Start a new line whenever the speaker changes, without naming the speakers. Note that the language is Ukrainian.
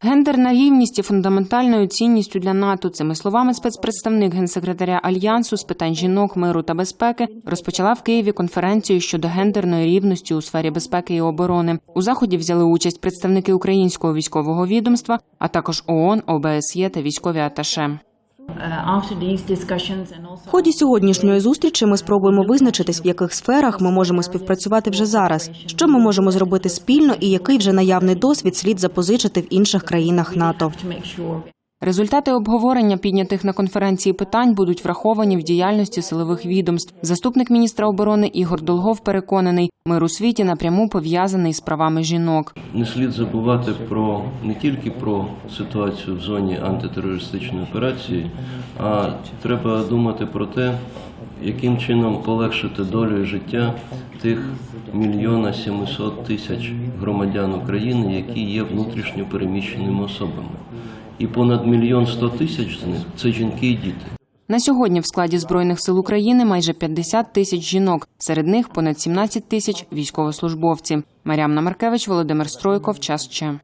Гендерна рівність є фундаментальною цінністю для НАТО. Цими словами спецпредставник генсекретаря альянсу з питань жінок, миру та безпеки розпочала в Києві конференцію щодо гендерної рівності у сфері безпеки і оборони. У заході взяли участь представники українського військового відомства, а також ООН, ОБСЄ та військові аташе.
В ході сьогоднішньої зустрічі ми спробуємо визначитись, в яких сферах ми можемо співпрацювати вже зараз, що ми можемо зробити спільно і який вже наявний досвід слід запозичити в інших країнах НАТО.
Результати обговорення піднятих на конференції питань будуть враховані в діяльності силових відомств. Заступник міністра оборони Ігор Долгов переконаний, мир у світі напряму пов'язаний з правами жінок.
Не слід забувати про не тільки про ситуацію в зоні антитерористичної операції, а треба думати про те, яким чином полегшити долю життя тих мільйона сімсот тисяч громадян України, які є внутрішньо переміщеними особами. І понад мільйон сто тисяч з них це жінки і діти.
На сьогодні в складі збройних сил України майже 50 тисяч жінок. Серед них понад 17 тисяч військовослужбовці. Мар'ямна Маркевич, Володимир Стройков. Час ще.